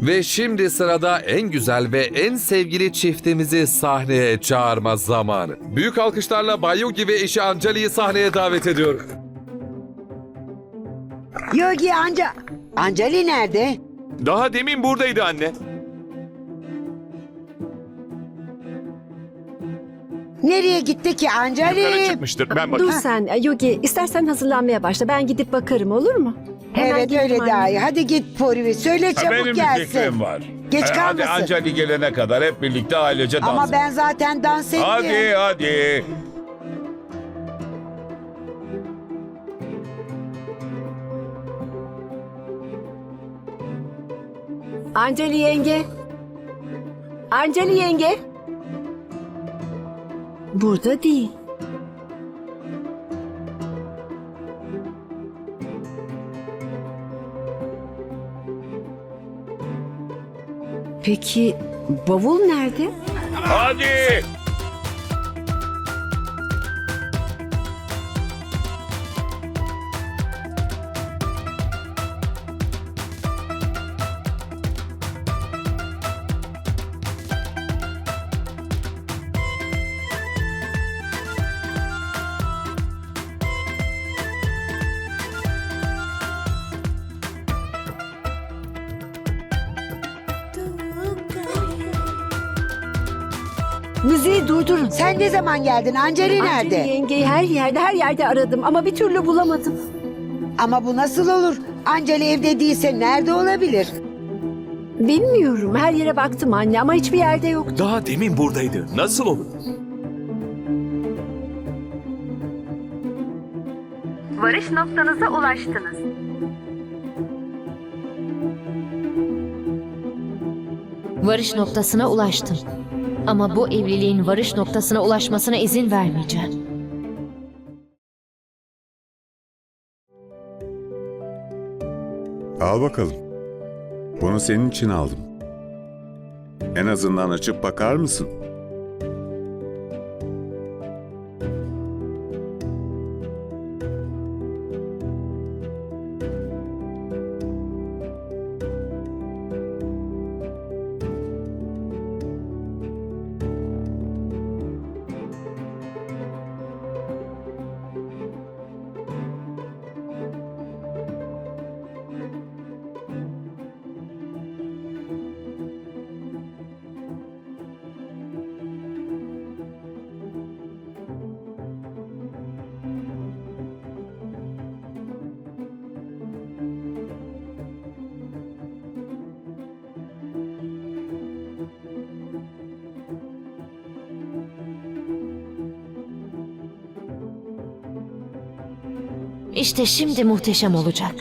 Ve şimdi sırada en güzel ve en sevgili çiftimizi sahneye çağırma zamanı. Büyük alkışlarla Bayugi ve eşi Anjali'yi sahneye davet ediyorum. Yogi anca... Ancali nerede? Daha demin buradaydı anne. Nereye gitti ki Yukarı Ancali? çıkmıştır. Ben Dur bakayım. sen Yogi istersen hazırlanmaya başla. Ben gidip bakarım olur mu? Evet gelirim öyle anne. daha iyi. Hadi git Purvi söyle Ha, çabuk Benim gelsin. fikrim var. Geç Ha, Hadi kalmasın. Ancali gelene kadar hep birlikte ailece dans Ama ben zaten dans ettim. Hadi hadi. Anceli yenge. Anceli yenge. Burada değil. Peki bavul nerede? Hadi. Müziği durdurun. Sen ne zaman geldin? Ancali nerede? Anceli yengeyi her yerde her yerde aradım ama bir türlü bulamadım. Ama bu nasıl olur? Ancali evde değilse nerede olabilir? Bilmiyorum. Her yere baktım anne ama hiçbir yerde yoktu. Daha demin buradaydı. Nasıl olur? Varış noktanıza ulaştınız. Varış noktasına ulaştım. Ama bu evliliğin varış noktasına ulaşmasına izin vermeyeceğim. Al bakalım. Bunu senin için aldım. En azından açıp bakar mısın? İşte şimdi muhteşem olacak.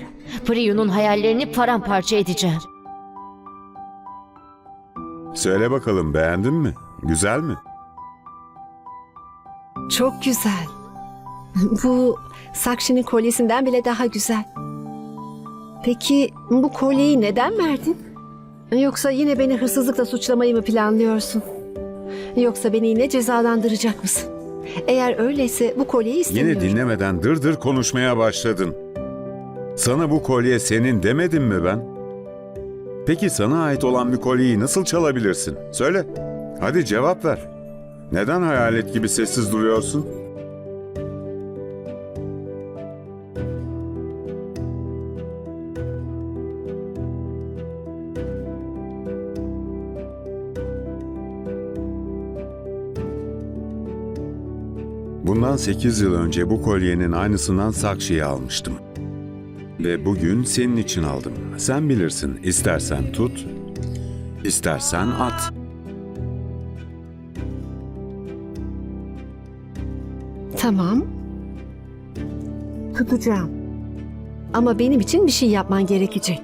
Priyu'nun hayallerini paramparça edeceğim. Söyle bakalım beğendin mi? Güzel mi? Çok güzel. Bu Sakşi'nin kolyesinden bile daha güzel. Peki bu kolyeyi neden verdin? Yoksa yine beni hırsızlıkla suçlamayı mı planlıyorsun? Yoksa beni yine cezalandıracak mısın? Eğer öyleyse bu kolyeyi istemiyorum. Yine dinlemeden dır dır konuşmaya başladın. Sana bu kolye senin demedim mi ben? Peki sana ait olan bir kolyeyi nasıl çalabilirsin? Söyle. Hadi cevap ver. Neden hayalet gibi sessiz duruyorsun? Bundan 8 yıl önce bu kolyenin aynısından Sakşi'yi almıştım. Ve bugün senin için aldım. Sen bilirsin. İstersen tut, istersen at. Tamam. Tutacağım. Ama benim için bir şey yapman gerekecek.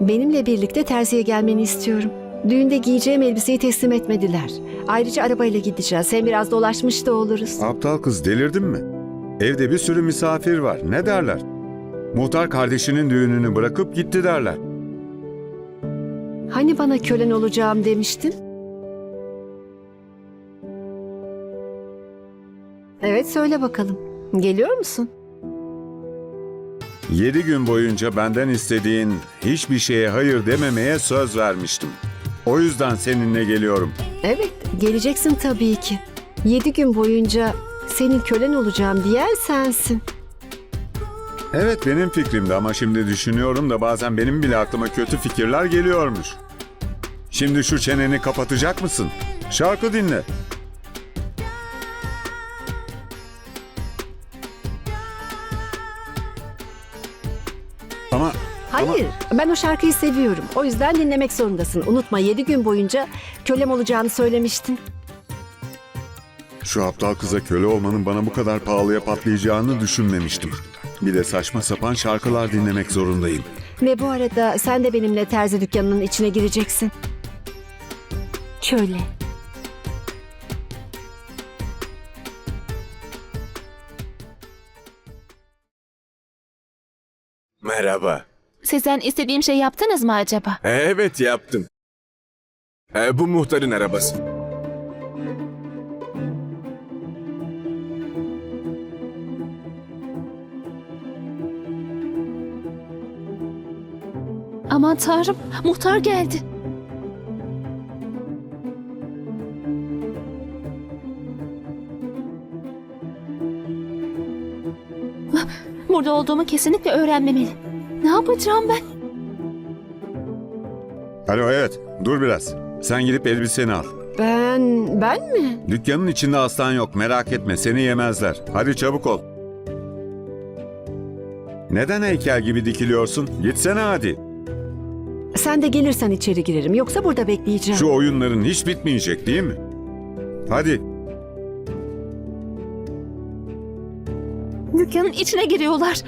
Benimle birlikte terziye gelmeni istiyorum. Düğünde giyeceğim elbiseyi teslim etmediler. Ayrıca arabayla gideceğiz. Hem biraz dolaşmış da oluruz. Aptal kız delirdin mi? Evde bir sürü misafir var. Ne derler? Muhtar kardeşinin düğününü bırakıp gitti derler. Hani bana kölen olacağım demiştin? Evet söyle bakalım. Geliyor musun? Yedi gün boyunca benden istediğin hiçbir şeye hayır dememeye söz vermiştim. O yüzden seninle geliyorum. Evet, geleceksin tabii ki. Yedi gün boyunca senin kölen olacağım diyen sensin. Evet benim fikrimdi ama şimdi düşünüyorum da bazen benim bile aklıma kötü fikirler geliyormuş. Şimdi şu çeneni kapatacak mısın? Şarkı dinle. Ben o şarkıyı seviyorum. O yüzden dinlemek zorundasın. Unutma yedi gün boyunca kölem olacağını söylemiştin. şu aptal kıza köle olmanın bana bu kadar pahalıya patlayacağını düşünmemiştim. Bir de saçma sapan şarkılar dinlemek zorundayım. Ve bu arada sen de benimle terzi dükkanının içine gireceksin. Köle. Merhaba. Sizden istediğim şey yaptınız mı acaba? Evet yaptım. Ee, bu muhtarın arabası. Aman tanrım, muhtar geldi. Burada olduğumu kesinlikle öğrenmemeli. Ne yapacağım ben? Alo evet dur biraz. Sen gidip elbiseni al. Ben, ben mi? Dükkanın içinde aslan yok merak etme seni yemezler. Hadi çabuk ol. Neden heykel gibi dikiliyorsun? Gitsene hadi. Sen de gelirsen içeri girerim. Yoksa burada bekleyeceğim. Şu oyunların hiç bitmeyecek değil mi? Hadi. Dükkanın içine giriyorlar.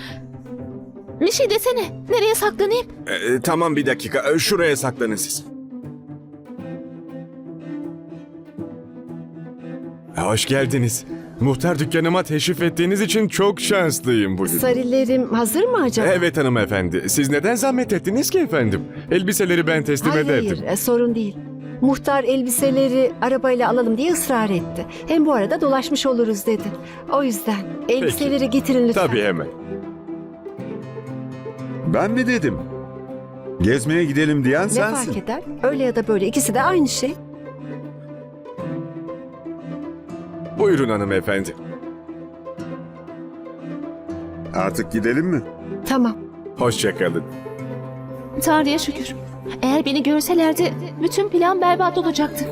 Bir şey desene. Nereye saklanayım? Ee, tamam bir dakika. Ee, Şuraya saklanın siz. Hoş geldiniz. Muhtar dükkanıma teşrif ettiğiniz için çok şanslıyım bugün. Sarilerim hazır mı acaba? Evet hanımefendi. Siz neden zahmet ettiniz ki efendim? Elbiseleri ben teslim Hayır ederdim. hayır e, sorun değil. Muhtar elbiseleri arabayla alalım diye ısrar etti. Hem bu arada dolaşmış oluruz dedi. O yüzden elbiseleri getirin lütfen. Tabii hemen. Ben mi dedim? Gezmeye gidelim diyen Ne sensin. fark eder? Öyle ya da böyle ikisi de aynı şey. Buyurun hanımefendi. Artık gidelim mi? Tamam. Hoşçakalın. Tanrı'ya şükür. Eğer beni görselerdi bütün plan berbat olacaktı.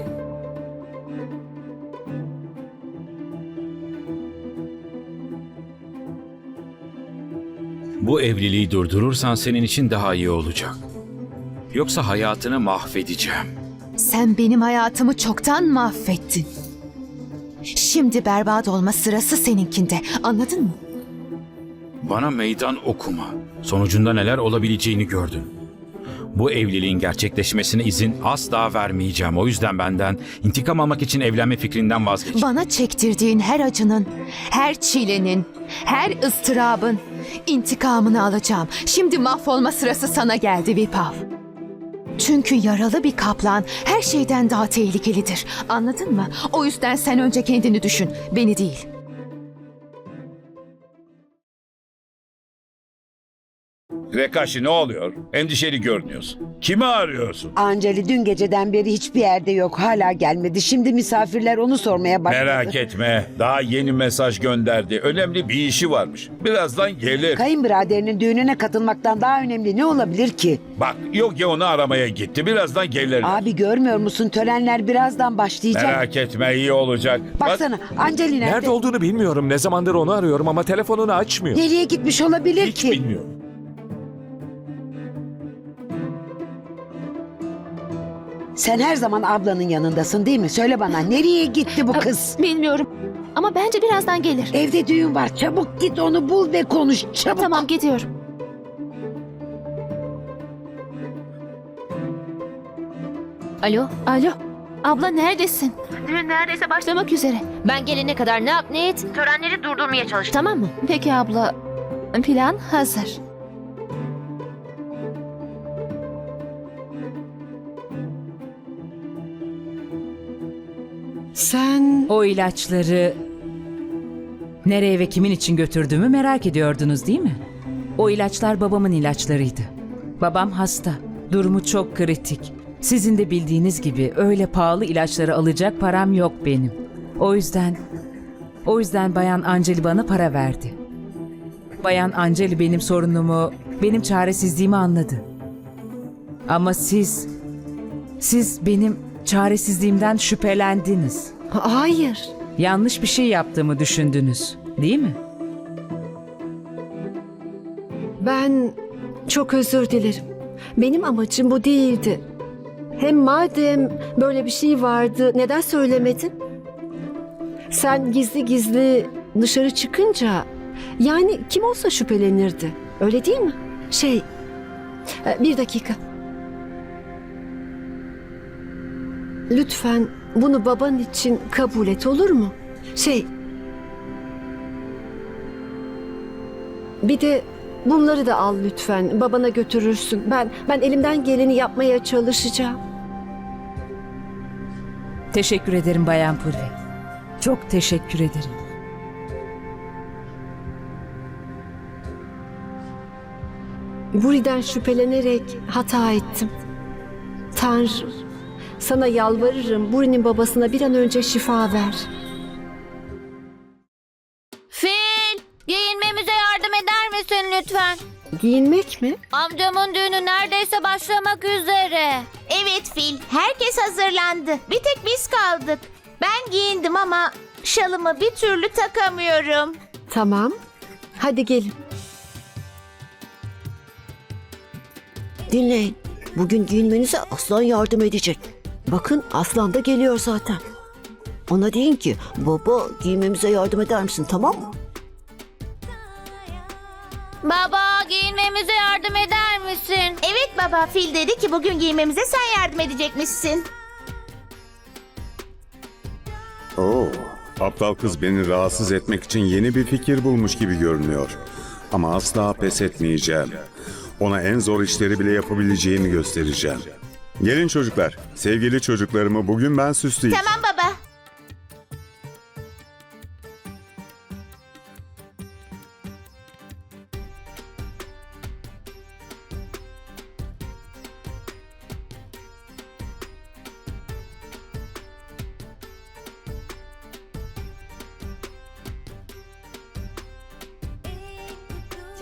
Bu evliliği durdurursan senin için daha iyi olacak. Yoksa hayatını mahvedeceğim. Sen benim hayatımı çoktan mahvettin. Şimdi berbat olma sırası seninkinde. Anladın mı? Bana meydan okuma. Sonucunda neler olabileceğini gördün. Bu evliliğin gerçekleşmesine izin asla vermeyeceğim. O yüzden benden intikam almak için evlenme fikrinden vazgeç. Bana çektirdiğin her acının, her çilenin, her ıstırabın intikamını alacağım. Şimdi mahvolma sırası sana geldi Vipav. Çünkü yaralı bir kaplan her şeyden daha tehlikelidir. Anladın mı? O yüzden sen önce kendini düşün, beni değil. Rekaşi ne oluyor? Endişeli görünüyorsun. Kimi arıyorsun? Anceli dün geceden beri hiçbir yerde yok. Hala gelmedi. Şimdi misafirler onu sormaya başladı. Merak etme. Daha yeni mesaj gönderdi. Önemli bir işi varmış. Birazdan gelir. Kayınbiraderinin düğününe katılmaktan daha önemli ne olabilir ki? Bak Yogi onu aramaya gitti. Birazdan gelir. Abi görmüyor musun? Törenler birazdan başlayacak. Merak etme iyi olacak. Bak, Baksana Anceli nerede? Nerede olduğunu bilmiyorum. Ne zamandır onu arıyorum ama telefonunu açmıyor. Nereye gitmiş olabilir hiç ki? bilmiyorum. Sen her zaman ablanın yanındasın değil mi? Söyle bana nereye gitti bu kız? Bilmiyorum. Ama bence birazdan gelir. Evde düğün var. Çabuk git onu bul ve konuş. Çabuk. Tamam gidiyorum. Alo, Alo. Abla neredesin? düğün neredeyse başlamak üzere. Ben gelene kadar ne yap ne et? Törenleri durdurmaya çalış tamam mı? Peki abla. Plan hazır. O ilaçları nereye ve kimin için götürdüğümü merak ediyordunuz değil mi? O ilaçlar babamın ilaçlarıydı. Babam hasta. Durumu çok kritik. Sizin de bildiğiniz gibi öyle pahalı ilaçları alacak param yok benim. O yüzden o yüzden Bayan Anceli bana para verdi. Bayan Anceli benim sorunumu, benim çaresizliğimi anladı. Ama siz siz benim çaresizliğimden şüphelendiniz. Hayır. Yanlış bir şey yaptığımı düşündünüz, değil mi? Ben çok özür dilerim. Benim amacım bu değildi. Hem madem böyle bir şey vardı neden söylemedin? Sen gizli gizli dışarı çıkınca yani kim olsa şüphelenirdi. Öyle değil mi? Şey e, bir dakika. Lütfen bunu baban için kabul et olur mu? Şey Bir de bunları da al lütfen. Babana götürürsün. Ben ben elimden geleni yapmaya çalışacağım. Teşekkür ederim Bayan Purvi. Çok teşekkür ederim. Buri'den şüphelenerek hata ettim. Tanrım, sana yalvarırım Buri'nin babasına bir an önce şifa ver. Fil, giyinmemize yardım eder misin lütfen? Giyinmek mi? Amcamın düğünü neredeyse başlamak üzere. Evet Fil, herkes hazırlandı. Bir tek biz kaldık. Ben giyindim ama şalımı bir türlü takamıyorum. Tamam. Hadi gelin. Dinleyin. Bugün giyinmenize aslan yardım edecek. Bakın aslan da geliyor zaten. Ona deyin ki baba giymemize yardım eder misin tamam mı? Baba, giyinmemize yardım eder misin? Evet baba, Fil dedi ki bugün giymemize sen yardım edecekmişsin. Oo, aptal kız beni rahatsız etmek için yeni bir fikir bulmuş gibi görünüyor. Ama asla pes etmeyeceğim. Ona en zor işleri bile yapabileceğimi göstereceğim. Gelin çocuklar, sevgili çocuklarımı bugün ben süsleyeyim. Tamam baba.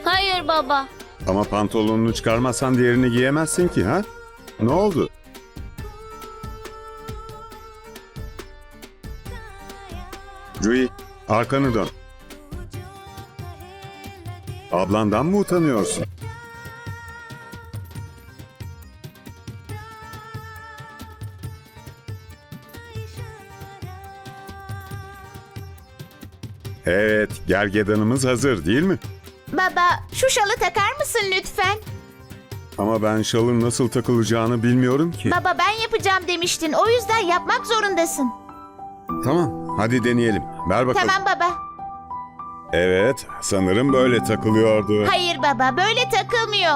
Hayır baba. Ama pantolonunu çıkarmazsan diğerini giyemezsin ki ha? Ne oldu? Rui, arkanı dön. Ablandan mı utanıyorsun? Evet, gergedanımız hazır değil mi? Baba, şu şalı takar mısın lütfen? Ama ben şalın nasıl takılacağını bilmiyorum ki. Baba ben yapacağım demiştin. O yüzden yapmak zorundasın. Tamam, hadi deneyelim. Ver bakalım. Tamam baba. Evet, sanırım böyle takılıyordu. Hayır baba, böyle takılmıyor.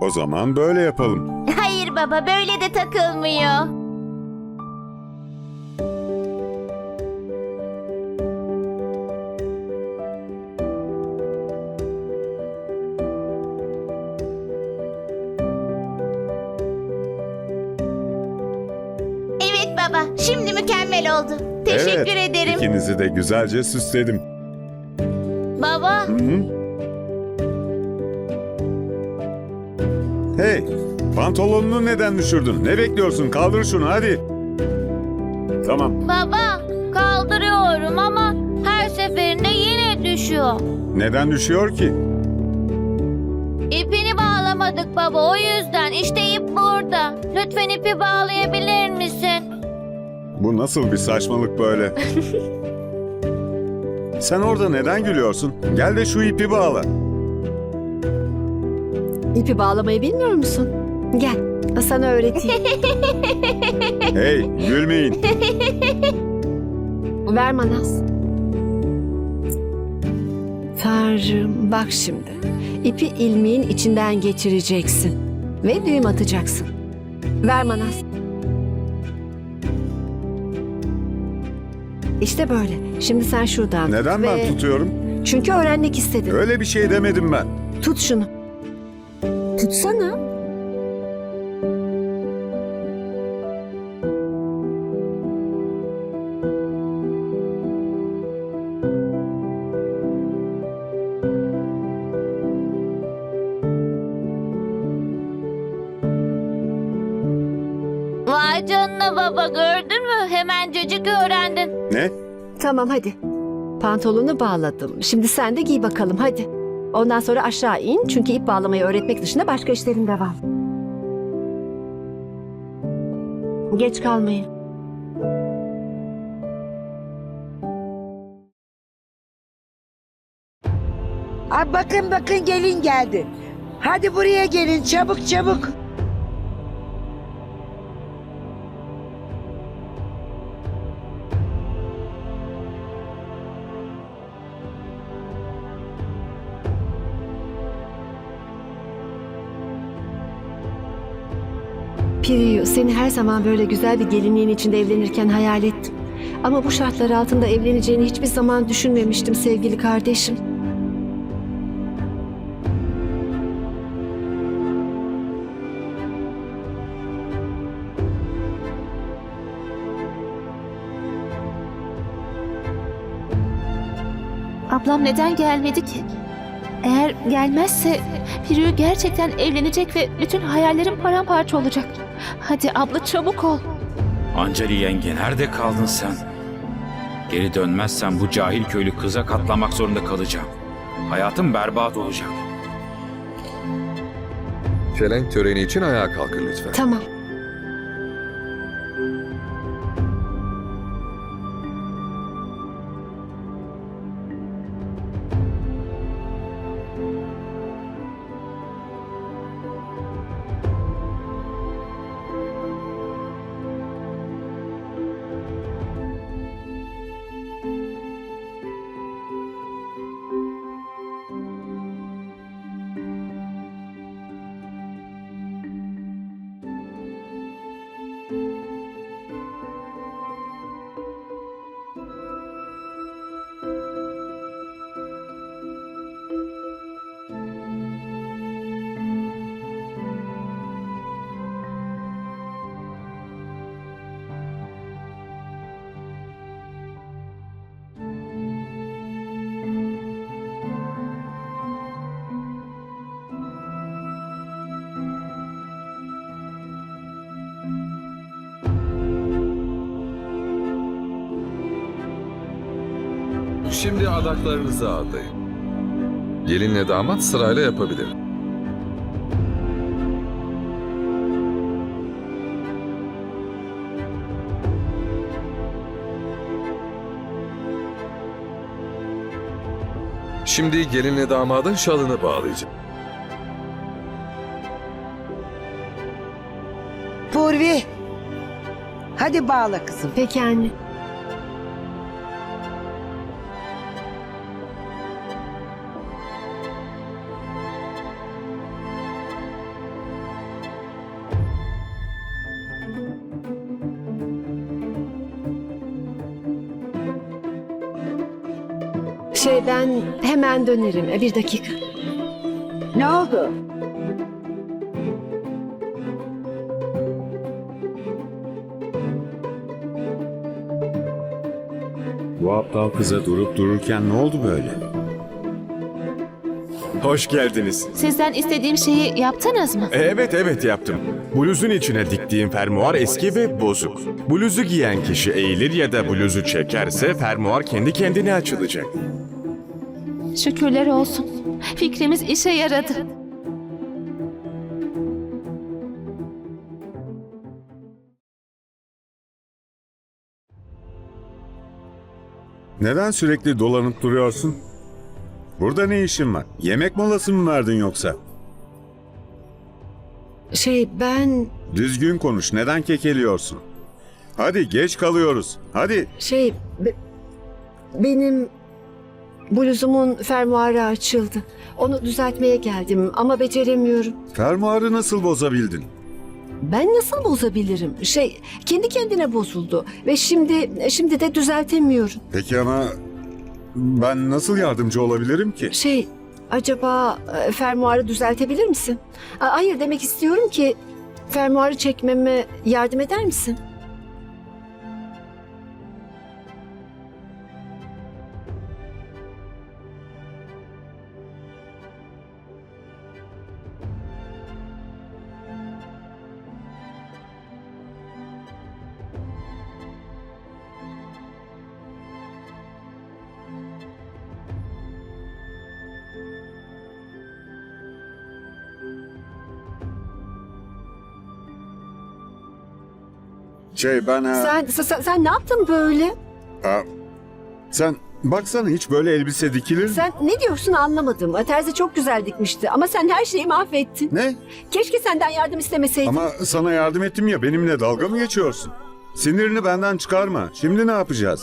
O zaman böyle yapalım. Hayır baba, böyle de takılmıyor. İkinizi de güzelce süsledim. Baba, Hı -hı. Hey, pantolonunu neden düşürdün? Ne bekliyorsun? Kaldır şunu hadi. Tamam. baba kaldırıyorum ama her seferinde yine düşüyor. Neden düşüyor ki? İpini bağlamadık baba o yüzden. İşte ip burada. Lütfen ipi bağlayabilir misin? Bu nasıl bir saçmalık böyle? Sen orada neden gülüyorsun? Gel de şu ipi bağla. İpi bağlamayı bilmiyor musun? Gel, sana öğreteyim. Hey, gülmeyin. Ver Manas. Tanrım bak şimdi. İpi ilmeğin içinden geçireceksin. Ve düğüm atacaksın. Ver Manas. İşte böyle. Şimdi sen şuradan tut Neden ve... ben tutuyorum? Çünkü öğrenmek istedim. Öyle bir şey demedim ben. Tut şunu. Tutsana. Tamam hadi. Pantolonu bağladım. Şimdi sen de giy bakalım hadi. Ondan sonra aşağı in çünkü ip bağlamayı öğretmek dışında başka işlerim de var. Geç kalmayın. Aa, bakın bakın gelin geldi. Hadi buraya gelin çabuk çabuk. Piriyu seni her zaman böyle güzel bir gelinliğin içinde evlenirken hayal ettim. Ama bu şartlar altında evleneceğini hiçbir zaman düşünmemiştim sevgili kardeşim. Ablam neden gelmedi ki? Eğer gelmezse Piriyu gerçekten evlenecek ve bütün hayallerim paramparça olacak. Hadi abla çabuk ol. Ancali yenge nerede kaldın sen? Geri dönmezsen bu cahil köylü kıza katlamak zorunda kalacağım. Hayatım berbat olacak. Çelenk töreni için ayağa kalkın lütfen. Tamam. Şimdi adaklarınızı adayın. Gelinle damat sırayla yapabilir. Şimdi gelinle damadın şalını bağlayacağım. Purvi. Hadi bağla kızım. Peki anne. Şey ben hemen dönerim. E, Bir dakika. Ne oldu? Bu aptal kıza durup dururken ne oldu böyle? Hoş geldiniz. Sizden istediğim şeyi yaptınız mı? E, Evet evet yaptım. Bluzun içine diktiğim fermuar eski ve bozuk. Bluzu giyen kişi eğilir ya da bluzu çekerse fermuar kendi kendine açılacak. Şükürler olsun. Fikrimiz işe yaradı. Neden sürekli dolanıp duruyorsun? Burada ne işin var? Yemek molası mı verdin yoksa? Şey ben Düzgün konuş. Neden kekeliyorsun? Hadi geç kalıyoruz. Hadi. şey be- benim bluzumun fermuarı açıldı. Onu düzeltmeye geldim ama beceremiyorum. Fermuarı nasıl bozabildin? Ben nasıl bozabilirim? Şey kendi kendine bozuldu ve şimdi şimdi de düzeltemiyorum. Peki ama ben nasıl yardımcı olabilirim ki? Şey acaba e, fermuarı düzeltebilir misin? A- Hayır demek istiyorum ki fermuarı çekmeme yardım eder misin? Şey ben... ha- Sen, sen, sen ne yaptın böyle? Ha, sen baksana hiç böyle elbise dikilir mi? Sen ne diyorsun anlamadım. Terzi çok güzel dikmişti ama sen her şeyi mahvettin. Ne? Keşke senden yardım istemeseydin. Ama sana yardım ettim ya benimle dalga mı geçiyorsun? Sinirini benden çıkarma. Şimdi ne yapacağız?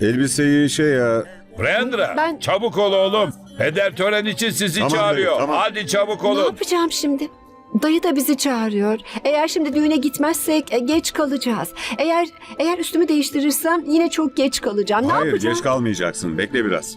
Elbiseyi şey ya... Brandra Ben- çabuk ol oğlum. Peder tören için sizi Tamam çağırıyor. tamam. Hadi çabuk Ne olun. yapacağım şimdi? Dayı da bizi çağırıyor. Eğer şimdi düğüne gitmezsek e, geç kalacağız. Eğer eğer üstümü değiştirirsem yine çok geç kalacağım. Ne Hayır yapacağım? geç kalmayacaksın. Bekle biraz.